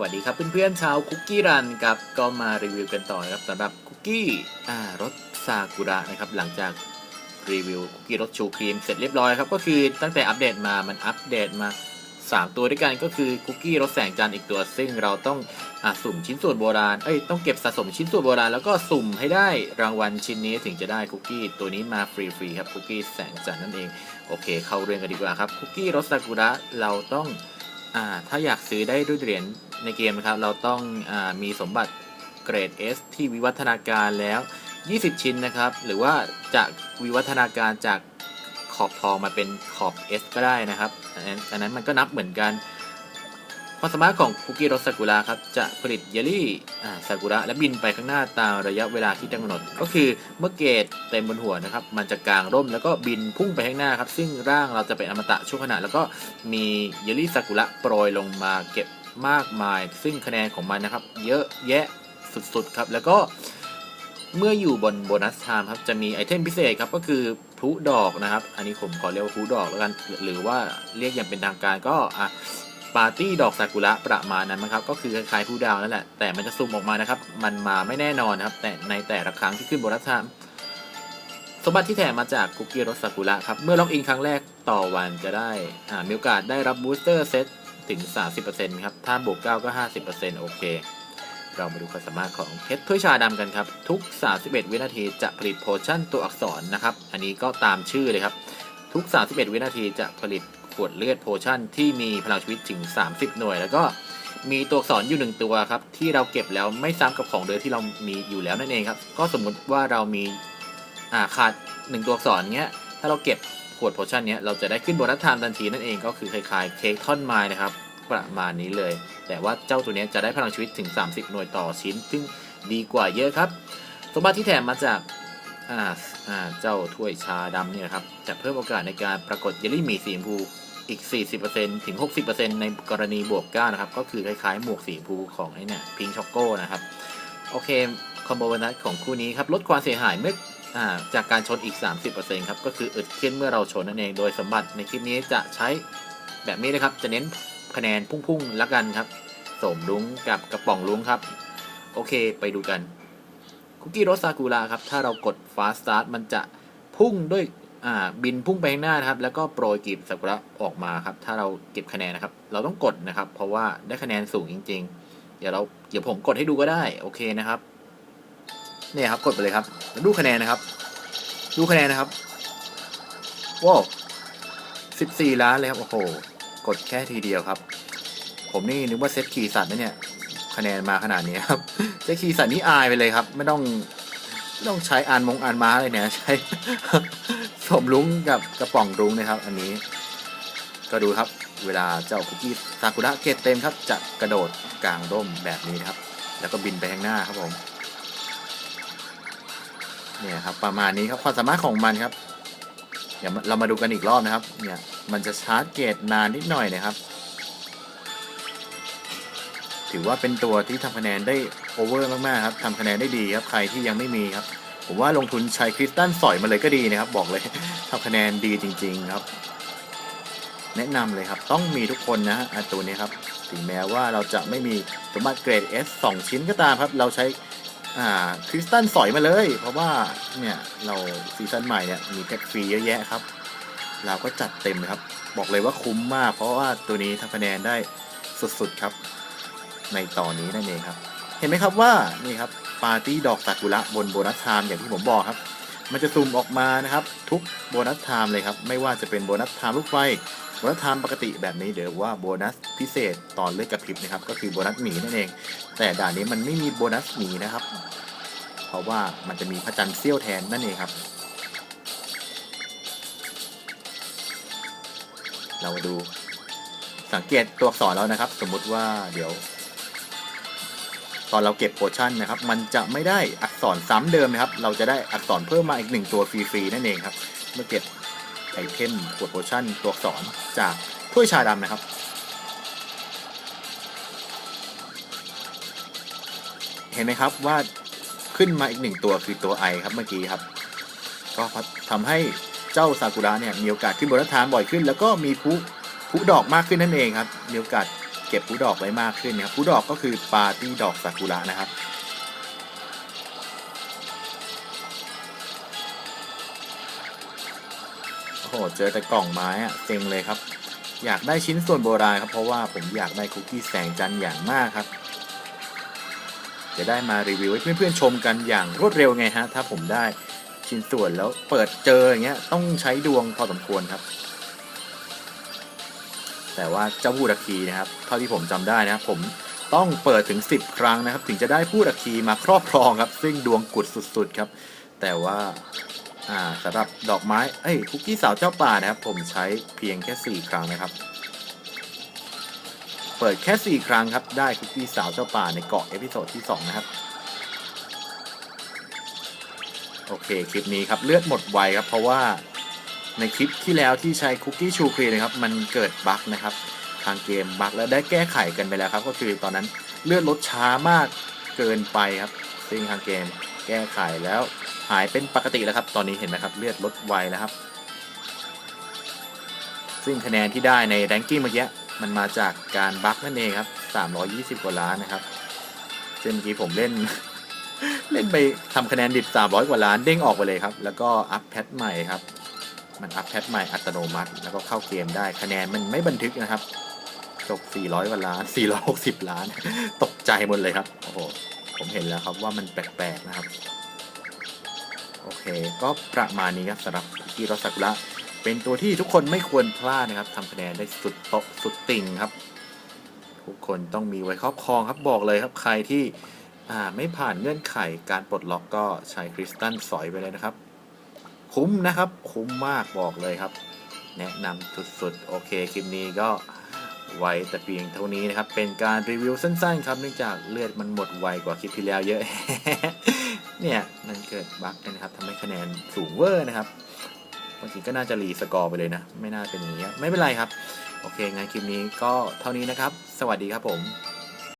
วัสดีครับเพื่อนๆชาวคุกกี้รันครับก็มารีวิวกันต่อนะครับสำหรับคุกกี้อ่ารสซากุระนะครับหลังจากรีวิวคุกกี้รสชูครีมเสร็จเรียบร้อยครับก็คือตั้งแต่อัปเดตมามันอัปเดตมา 3 ตัวด้วยกันก็คือคุกกี้รสแสงจันทร์อีกตัว ซึ่งเราต้องอสุ่มชิ้นส่วนโบราณเอ้ยต้องเก็บสะสมชิ้นส่วนโบราณแล้วก็สุ่มให้ได้รางวัลชิ้นนี้ถึงจะได้คุกกี้ตัวนี้มาฟรีๆครับคุกกี้แสงจันทร์นั่นเองโอเค เข้าเรื่องกันดีกว่าครับคุกกี้รสซากุระเราต้อง อ่าถ้าอยากซื้อได้ด้วยเหรียญในเกมนะครับ เราต้องอามีสมบัติเกรด S ที่วิวัฒนาการแล้ว 20 ชิ้นนะครับ หรือว่าจะวิวัฒนาการจากขอบทองมาเป็นขอบ S ก็ได้นะครับอันนั้นอันนั้นมันก็นับเหมือนกัน ความสามารถของคุกกี้รสซากุระครับจะผลิตเยลลี่อ่าซากุระและบินไปข้างหน้าตามระยะเวลาที่กำหนด ก็คือเมื่อเกรดเต็มบนหัวนะครับมันจะกางร่มแล้วก็บินพุ่งไปข้างหน้าครับซึ่งร่างเราจะเป็นอมตะชั่วขณะแล้วก็มีเยลลี่ซากุระโปรยลงมาเก็บมากมาย ซึ่งคะแนนของมันนะครับ เยอะแยะสุดๆครับแล้วก็เมื่ออยู่บนโบนัสไทม์ครับจะมีไอเทมพิเศษครับก็คือพลุดอกนะครับ อันนี้ผมขอเรียกว่าพลุดอกแล้วกัน หรือว่าเรียกอย่างเป็นทางการก็อะ ปาร์ตี้ดอกซากุระประมาณนั้นนะครับ ก็คือคล้ายๆพลุดาวนั่นแหละ แต่มันจะซุ่มออกมานะครับ มันมาไม่แน่นอนนะครับ แต่ในแต่ละครั้งที่ขึ้นโบนัสไทม์สมบัติที่แถมมาจากคุกกี้รสซากุระครับ เมื่อล็อกอินครั้งแรกต่อวันจะได้อ่ามีโอกาสได้รับบูสเตอร์เซตถึง 30%ครับ ถ้าบวก 9 ก็ 50%โอเค เรามาดูความสามารถของเพชรถ้วยชาดำกันครับ ทุก 31 วินาทีจะผลิตโพชั่นตัวอักษรนะครับ อันนี้ก็ตามชื่อเลยครับ ทุก 31 วินาทีจะผลิต ขวดเลือดโพชั่นที่มีพลังชีวิตถึง 30 หน่วย แล้วก็มีตัวอักษรอยู่หนึ่งตัวครับ ที่เราเก็บแล้วไม่ซ้ำกับของเดิมที่เรามีอยู่แล้วนั่นเองครับ ก็สมมุติว่าเรามีอ่าขาดหนึ่งตัวอักษรเงี้ยถ้าเราเก็บขวดโพชั่นเนี้ยเราจะได้ขึ้นโบนัสไทม์ทันทีนั่นเองก็คือคล้ายๆเค้กท่อนไม้นะครับประมาณนี้เลย แต่ว่าเจ้าตัวเนี้ยจะได้พลังชีวิตถึง 30 หน่วยต่อชิ้น ซึ่งดีกว่าเยอะครับ สมบัติที่แถมมาจากอ่าอ่าเจ้าถ้วยชาดำเนี่ยนะครับจะเพิ่มโอกาสในการปรากฏเยลลี่หมีสีชมพู อีก 40%ถึง 60%ในกรณีบวก9นะครับ ก็คือคล้ายๆ หมวกสีชมพูของไอ้เนี่ยพิงช็อกโก้นะครับ โอเค คอมโบนัสของคู่นี้ครับ ลดความเสียหายเมื่อจากการชนอีก 30%ครับ ก็คืออึดขึ้นเมื่อเราชนนั่นเอง โดยสมบัติในคลิปนี้จะใช้แบบนี้นะครับ จะเน้นคะแนนพุ่งๆแล้วกันครับ สมลุงกับกระป๋องลุงครับ โอเค ไปดูกัน คุกกี้รสซากุระครับ ถ้าเรากด fast start มันจะพุ่งด้วย บินพุ่งไปข้างหน้านะครับ แล้วก็โปรยกลีบซากุระออกมาครับ ถ้าเราเก็บคะแนนนะครับ เราต้องกดนะครับ เพราะว่าได้คะแนนสูงจริง ๆ เดี๋ยวเราเดี๋ยวผมกดให้ดูก็ได้โอเคนะครับเนี่ยครับกดไปเลยครับดูคะแนนนะครับ ดูคะแนนนะครับว้าวสิบสี่ล้านเลยครับโอ้โหกดแค่ทีเดียวครับ ผมนี่นึกว่าเซตขี่สัตว์นะเนี่ย คะแนนมาขนาดนี้ครับเซตขี่สัตว์นี่อายไปเลยครับ ไม่ต้องไม่ต้องใช้อ่านมงอ่านม้าเลยเนี่ยใช้ สมลุงกับกระป๋องรุ้งนะครับ อันนี้ ก็ดูครับเวลาเจ้าคุกกี้ซากุระเกตเต็มครับจะกระโดดกลางร่มแบบนี้ครับ แล้วก็บินไปข้างหน้าครับผมเนี่ยครับประมาณนี้ครับความสามารถของมันครับเดี๋ยวเรามาดูกันอีกรอบนะครับ เนี่ยมันจะชาร์จเกตนานนิดหน่อยนะครับ ถือว่าเป็นตัวที่ทำคะแนนได้โอเวอร์มากๆครับทำคะแนนได้ดีครับใครที่ยังไม่มีครับ ผมว่าลงทุนใช้คริสตัลสอยมาเลยก็ดีนะครับ บอกเลยทำคะแนนดีจริง ๆครับ แนะนำเลยครับต้องมีทุกคนนะฮะตัวนี้ครับ ถึงแม้ว่าเราจะไม่มีสมบัติเกรด S 2 ชิ้นก็ตามครับ เราใช้คริสตัลสอยมาเลย เพราะว่าเนี่ยเราซีซั่นใหม่เนี่ยมีแพ็กฟรีเยอะแยะครับ เราก็จัดเต็มครับ บอกเลยว่าคุ้มมาก เพราะว่าตัวนี้ทำคะแนนได้สุดๆครับ ในตอนนี้นั่นเองครับ เห็นไหมครับว่านี่ครับ ปาร์ตี้ดอกซากุระบนโบนัสไทม์อย่างที่ผมบอกครับ มันจะซูมออกมานะครับ ทุกโบนัสไทม์เลยครับ ไม่ว่าจะเป็นโบนัสไทม์ลูกไฟโบนัสไทม์ปกติแบบนี้เดี๋ยวว่าโบนัสพิเศษตอนเลือกกระพริบนะครับ ก็คือโบนัสหมีนั่นเอง แต่ด่านนี้มันไม่มีโบนัสหมีนะครับ เพราะว่ามันจะมีพระจันทร์เสี้ยวแทนนั่นเองครับ เรามาดูสังเกตตัวอักษรแล้วนะครับ สมมุติว่าเดี๋ยว ตอนเราเก็บโพชั่นนะครับ มันจะไม่ได้อักษรซ้ำเดิมนะครับ เราจะได้อักษรเพิ่มมาอีกหนึ่งตัวฟรีๆนั่นเองครับ เมื่อเก็บไอเทมขวดโพชั่นตัวอักษรจากถ้วยชาดำนะครับเห็นไหมครับว่าขึ้นมาอีกหนึ่งตัวคือตัวไอครับเมื่อกี้ครับ ก็ทำให้เจ้าซากุระเนี่ยมีโอกาสขึ้นบนรัฐานบ่อยขึ้น แล้วก็มีผู้ผู้ดอกมากขึ้นนั่นเองครับมีโอกาส เก็บผู้ดอกไว้มากขึ้นนะครับผู้ดอกก็คือปาร์ตี้ดอกซากุระนะครับโอ้โหเจอแต่กล่องไม้อะเซ็งเลยครับ อยากได้ชิ้นส่วนโบราณครับ เพราะว่าผมอยากได้คุกกี้แสงจันทร์อย่างมากครับ จะได้มารีวิวให้เพื่อนๆชมกันอย่างรวดเร็วไงฮะถ้าผมได้ชิ้นส่วนแล้วเปิดเจออย่างเงี้ยต้องใช้ดวงพอสมควรครับ แต่ว่าเจ้าพูดอัคคีนะครับเท่าที่ผมจำได้นะครับผมต้องเปิดถึง 10 ครั้งนะครับ ถึงจะได้พูดอัคคีมาครอบครองครับ ซึ่งดวงกุดสุดๆครับ แต่ว่าอ่าสำหรับดอกไม้เอ้ยคุกกี้สาวเจ้าป่านะครับ ผมใช้เพียงแค่ 4 ครั้งนะครับ เปิดแค่ 4 ครั้งครับ ได้คุกกี้สาวเจ้าป่าในเกาะเอพิโซดที่ 2 นะครับโอเค คลิปนี้ครับ เลือดหมดไวครับ เพราะว่า ในคลิปที่แล้วที่ใช้คุกกี้ชูครีนะครับมันเกิดบั๊กนะครับทางเกมบั๊กแล้วได้แก้ไขกันไปแล้วครับ ก็คือตอนนั้นเลือดลดช้ามากเกินไปครับซึ่งทางเกมแก้ไขแล้วหายเป็นปกติแล้วครับ ตอนนี้เห็นไหมครับเลือดลดไวแล้วครับ ซึ่งคะแนนที่ได้ในแรงกิ้งเมื่อกี้มันมาจากการบั๊กนั่นเองครับ320 กว่าล้านนะครับซึ่งเมื่อกี้ผมเล่น เล่นไปทำคะแนนดิบ300 กว่าล้านเด้งออกไปเลยครับ แล้วก็อัพแพทใหม่ครับ มันอัพแพทใหม่อัตโนมัติ แล้วก็เข้าเกมได้คะแนนมันไม่บันทึกนะครับจบ400กว่าล้าน 460 ล้าน ตกใจหมดเลยครับ โอ้โห ผมเห็นแล้วครับว่ามันแปลกๆนะครับ โอเค ก็ประมาณนี้ครับสำหรับคุกกี้รสซากุระเป็นตัวที่ทุกคนไม่ควรพลาดนะครับทำคะแนนได้สุดโตสุดติ่งครับ ทุกคนต้องมีไว้ครอบครองครับบอกเลยครับใครที่ไม่ผ่านเงื่อนไขการปลดล็อกก็ใช้คริสตัลสอยไปเลยนะครับ คุ้มนะครับ คุ้มมากบอกเลยครับ แนะนำสุดๆ โอเค คลิปนี้ก็ไว้แต่เพียงเท่านี้นะครับ เป็นการรีวิวสั้นๆ ครับ เนื่องจากเลือดมันหมดไวกว่าคลิปที่แล้วเยอะ เนี่ยมันเกิดบั๊กกันนะครับทำให้คะแนนสูงเวอร์นะครับบางทีก็น่าจะรีสกอร์ไปเลยนะ ไม่น่าเป็นอย่างนี้ไม่เป็นไรครับ โอเคงั้นคลิปนี้ก็เท่านี้นะครับ สวัสดีครับผม